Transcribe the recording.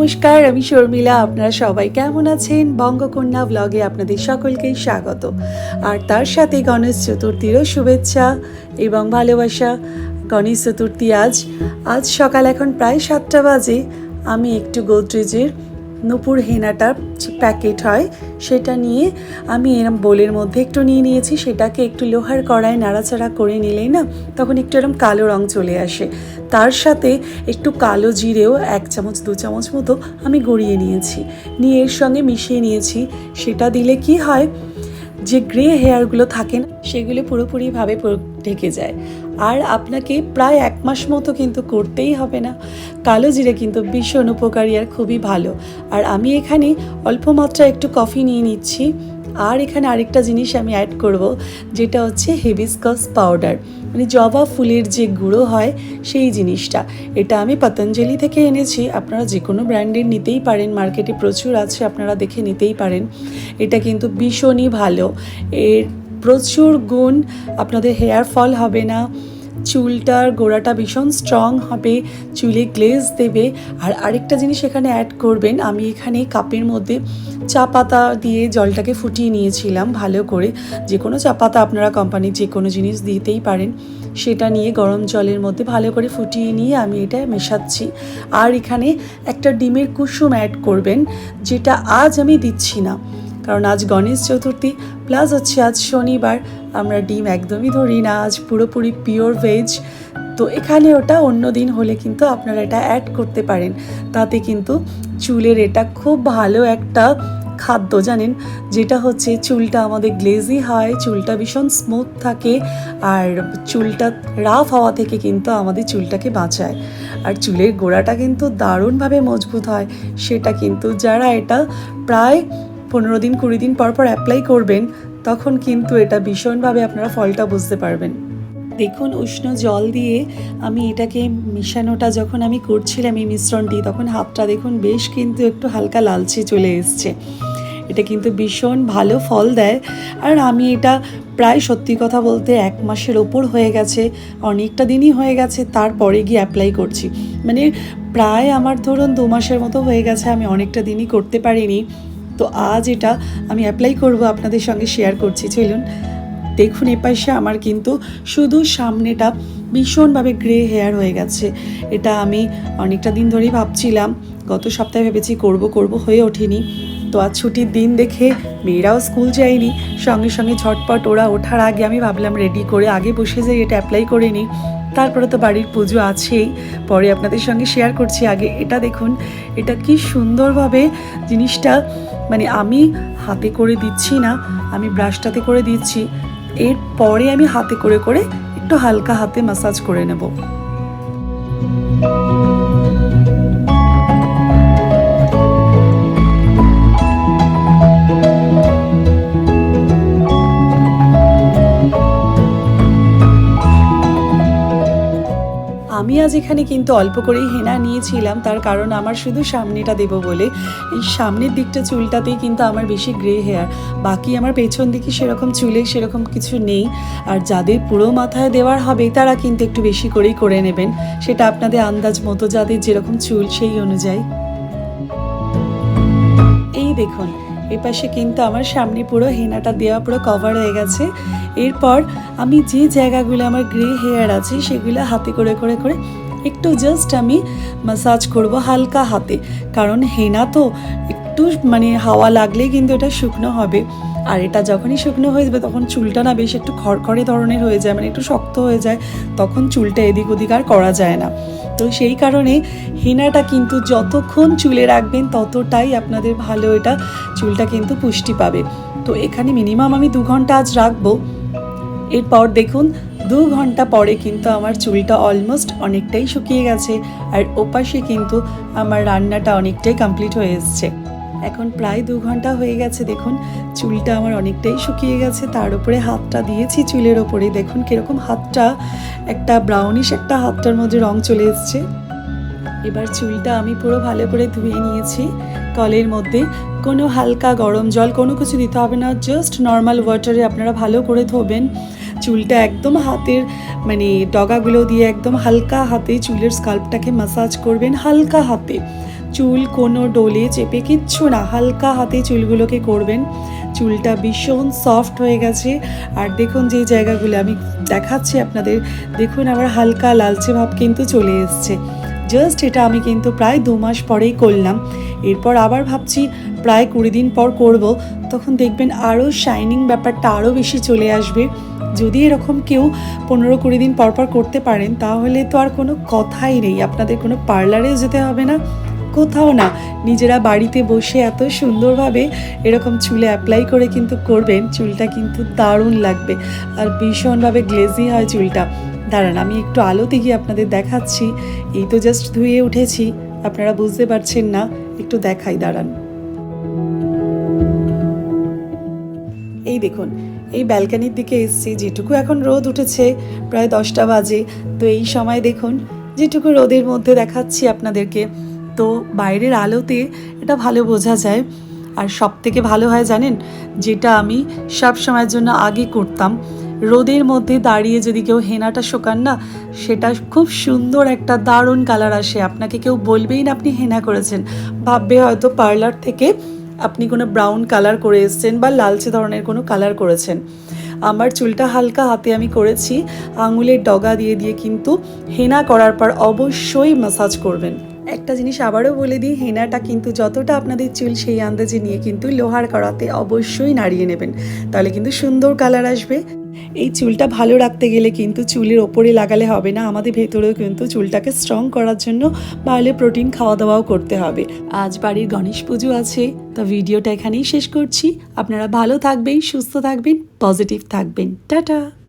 নমস্কার, আমি শর্মিলা। আপনারা সবাই কেমন আছেন? বঙ্গকন্যা ব্লগে আপনাদের সকলকেই স্বাগত। আর তার সাথে গণেশ চতুর্থীরও শুভেচ্ছা এবং ভালোবাসা। গণেশ চতুর্থী আজ আজ সকাল এখন প্রায় সাতটা বাজে। আমি একটু গোদরেজের নূপুর হেনাটা প্যাকেট হয়, সেটা নিয়ে আমি এরম বোলের মধ্যে একটু নিয়ে নিয়েছি, সেটাকে একটু লোহার কড়ায় নাড়াচাড়া করে নিলেই না তখন একটু এরম কালো রং চলে আসে। তার সাথে একটু কালো জিরেও এক চামচ, দু চামচ মতো আমি গড়িয়ে নিয়েছি। নিয়ে এর সঙ্গে মিশিয়ে নিয়েছি। সেটা দিলে কি হয়? যে গ্রে হেয়ারগুলো থাকেন, সেগুলো পুরোপুরিভাবে ঢেকে যায়। আর আপনাকে প্রায় এক মাস মতো কিন্তু করতেই হবে না। কালো জিরে কিন্তু ভীষণ উপকারী আর খুবই ভালো। আর আমি এখানে অল্প মাত্রা একটু কফি নিয়ে নিচ্ছি। আর এখানে আরেকটা জিনিস আমি অ্যাড করব, যেটা হচ্ছে হেবিসকাস পাউডার মানে জবা ফুলের যে গুঁড়ো হয়, সেই জিনিসটা। এটা আমি পতঞ্জলি থেকে এনেছি, আপনারা যে কোনো ব্র্যান্ডের নিতেই পারেন, মার্কেটে প্রচুর আছে, আপনারা দেখে নিতেই পারেন। এটা কিন্তু ভীষণই ভালো। এর প্রচুর গুণ, আপনাদের হেয়ার ফল হবে না। চুলটার গোড়াটা ভীষণ স্ট্রং হবে, চুলে গ্লেজ দেবে। আর আরেকটা জিনিস এখানে অ্যাড করবেন, আমি এখানে কাপের মধ্যে চা পাতা দিয়ে জলটাকে ফুটিয়ে নিয়েছিলাম ভালো করে। যে কোনো চা পাতা আপনারা কোম্পানির যে কোনো জিনিস দিতেই পারেন, সেটা নিয়ে গরম জলের মধ্যে ভালো করে ফুটিয়ে নিয়ে আমি এটা মেশাচ্ছি। আর এখানে একটা ডিমের কুসুম অ্যাড করবেন, যেটা আজ আমি দিচ্ছি না। কারণ আজ গণেশ চতুর্থী প্লাস হচ্ছে আজ শনিবার। আমরা ডিম একদমই ধরি না, আজ পুরোপুরি পিওর ভেজ তো এখানে ওটা অন্য দিন হলে কিন্তু আপনারা এটা অ্যাড করতে পারেন। তাতে কিন্তু চুলের এটা খুব ভালো একটা খাদ্য, জানেন? যেটা হচ্ছে চুলটা আমাদের গ্লেজি হয়, চুলটা ভীষণ স্মুথ থাকে, আর চুলটা রাফ হওয়া থেকে কিন্তু আমাদের চুলটাকে বাঁচায়। আর চুলের গোড়াটা কিন্তু দারুণভাবে মজবুত হয়। সেটা কিন্তু যারা এটা প্রায় পনেরো দিন, কুড়ি দিন পর পর অ্যাপ্লাই করবেন, তখন কিন্তু এটা ভীষণভাবে আপনারা ফলটা বুঝতে পারবেন। দেখুন, উষ্ণ জল দিয়ে আমি এটাকে মিশানোটা যখন আমি করছিলাম এই মিশ্রণটি, তখন হাতটা দেখুন বেশ কিন্তু একটু হালকা লালচে চলে এসছে। এটা কিন্তু ভীষণ ভালো ফল দেয়। আর আমি এটা প্রায় সত্যি কথা বলতে এক মাসের ওপর হয়ে গেছে, অনেকটা দিনই হয়ে গেছে, তারপরে গিয়ে অ্যাপ্লাই করছি। মানে প্রায় আমার ধরুন দু মাসের মতো হয়ে গেছে, আমি অনেকটা দিনই করতে পারিনি। তো আজ এটা আমি অ্যাপ্লাই করব আপনাদের সঙ্গে শেয়ার করছি। চলুন, দেখুন এপাশে আমার কিন্তু শুধু সামনেটা ভীষণভাবে গ্রে হেয়ার হয়ে গেছে। এটা আমি অনেকটা দিন ধরেই ভাবছিলাম, গত সপ্তাহে ভেবেছি করব করব, হয়ে ওঠেনি। তো আজ ছুটির দিন দেখে মেয়েরাও স্কুল যায়নি। সঙ্গে সঙ্গে ঝটপট ওরা ওঠার আগে আমি ভাবলাম রেডি করে আগে বসে যাই, এটা অ্যাপ্লাই করে নিই। তারপরে তো বাড়ির পুজো আছেই। পরে আপনাদের সঙ্গে শেয়ার করছি আগে। এটা দেখুন, এটা কি সুন্দরভাবে জিনিসটা মানে আমি হাতে করে দিচ্ছি না, আমি ব্রাশটাতে করে দিচ্ছি। এরপরে আমি হাতে করে করে একটু হালকা হাতে মাসাজ করে নেব। আজ কিন্তু অল্প করেই হেনা নিয়েছিলাম, তার কারণ আমার শুধু সামনেটা দেবো বলে। এই সামনের দিকটা চুলটাতেই কিন্তু আমার বেশি গ্রে হেয়ার। বাকি আমার পেছন দিকে সেরকম চুলে সেরকম কিছু নেই। আর যাদের পুরো মাথায় দেওয়ার হবে, তারা কিন্তু একটু বেশি করেই করে নেবেন। সেটা আপনাদের আন্দাজ মতো যাদের যেরকম চুল সেই অনুযায়ী। এই দেখুন, এপাশে কিন্তু আমার সামনে পুরো হেনাটা দেওয়া পুরো কভার হয়ে গেছে। এরপর আমি যে জায়গাগুলো আমার গ্রে হেয়ার আছে, সেগুলো হাতে করে করে করে একটু জাস্ট আমি মাসাজ করব হালকা হাতে। কারণ হেনা তো একটু মানে হাওয়া লাগলেই কিন্তু এটা শুকনো হবে। আর এটা যখনই শুকনো হয়ে যাবে, তখন চুলটা না বেশ একটু খড়খড়ে ধরনের হয়ে যায় মানে একটু শক্ত হয়ে যায়, তখন চুলটা এদিক ওদিক আর করা যায় না। তো সেই কারণে হেনাটা কিন্তু যতক্ষণ চুলে রাখবেন, ততটাই আপনাদের ভালো এটা চুলটা কিন্তু পুষ্টি পাবে। তো এখানে মিনিমাম আমি দু ঘণ্টা আজ রাখব। এরপর দেখুন, দু ঘণ্টা পরে কিন্তু আমার চুলটা অলমোস্ট অনেকটাই শুকিয়ে গেছে আর ওপাশে কিন্তু আমার রান্নাটা অনেকটাই কমপ্লিট হয়ে এসছে। এখন প্রায় দু ঘণ্টা হয়ে গেছে দেখুন, চুলটা আমার অনেকটাই শুকিয়ে গেছে, তার উপরে হাতটা দিয়েছি চুলের ওপরে। দেখুন কীরকম হাতটা, একটা ব্রাউনিশ একটা হাতটার মধ্যে রং চলে এসছে। এবার চুলটা আমি পুরো ভালো করে ধুয়ে নিয়েছি। কলের মধ্যে কোনো হালকা গরম জল, কোনো কিছু দিতে হবে না জাস্ট নর্মাল ওয়াটারে আপনারা ভালো করে ধোবেন। চুলটা একদম হাতের মানে ডগাগুলো দিয়ে একদম হালকা হাতে চুলের স্কাল্পটাকে মাসাজ করবেন, হালকা হাতে। চুল কোনো ডোলে চেপে কিচ্ছু না, হালকা হাতে চুলগুলোকে করবেন। চুলটা ভীষণ সফট হয়ে গেছে। আর দেখুন যে জায়গাগুলো, আমি দেখাচ্ছি আপনাদের, দেখুন আবার হালকা লালচে ভাব কিন্তু চলে এসছে। জাস্ট এটা আমি কিন্তু প্রায় দু মাস পরেই করলাম। এরপর আবার ভাবছি প্রায় কুড়ি দিন পর করব। তখন দেখবেন আরও শাইনিং ব্যাপারটা আরও বেশি চলে আসবে। যদি এরকম কেউ পনেরো কুড়ি দিন পর পর করতে পারেন, তাহলে তো আর কোনো কথাই নেই। আপনাদের কোনো পার্লারে যেতে হবে না, কোথাও না। নিজেরা বাড়িতে বসে এত সুন্দরভাবে এরকম চুলে অ্যাপ্লাই করে কিন্তু করবেন, চুলটা কিন্তু দারুণ লাগবে। আর ভীষণভাবে গ্লেজি হয় চুলটা। দাঁড়ান, আমি একটু আলোতে গিয়ে আপনাদের দেখাচ্ছি। এই তো জাস্ট ধুয়ে উঠেছি, আপনারা বুঝতে পারছেন না, একটু দেখাই, দাঁড়ান। এই দেখুন, এই ব্যালকানির দিকে এসছি, যেটুকু এখন রোদ উঠেছে, প্রায় দশটা বাজে। তো এই সময় দেখুন, যেটুকু রোদের মধ্যে দেখাচ্ছি আপনাদেরকে, তো বাইরের আলোতে এটা ভালো বোঝা যায়। আর সব থেকে ভালো হয় জানেন, যেটা আমি সব সময়ের জন্য আগে করতাম রোদের মধ্যে দাঁড়িয়ে যদি কেউ হেনাটা শোকান না, সেটা খুব সুন্দর একটা দারুণ কালার আসে। আপনাকে কেউ বলবেই না আপনি হেনা করেছেন। ভাববে হয়তো পার্লার থেকে আপনি কোনো ব্রাউন কালার করে এসছেন বা লালচে ধরনের কোনো কালার করেছেন। আমার চুলটা হালকা হাতে আমি করেছি, আঙুলের ডগা দিয়ে দিয়ে কিন্তু হেনা করার পর অবশ্যই ম্যাসাজ করবেন। একটা জিনিস আবারও বলে দিই, হেনাটা কিন্তু যতটা আপনাদের চুল সেই আন্দাজে নিয়ে কিন্তু লোহার করাতে অবশ্যই নাড়িয়ে নেবেন। তাহলে কিন্তু সুন্দর কালার আসবে। এই চুলটা ভালো রাখতে গেলে কিন্তু চুলের ওপরে লাগালে হবে না, আমাদের ভেতরেও কিন্তু চুলটাকে স্ট্রং করার জন্য ভালো প্রোটিন খাওয়া দাওয়াও করতে হবে। আজ বাড়ির গণেশ পুজো আছে, তো ভিডিওটা এখানেই শেষ করছি। আপনারা ভালো থাকবেন, সুস্থ থাকবেন পজিটিভ থাকবেন। টাটা!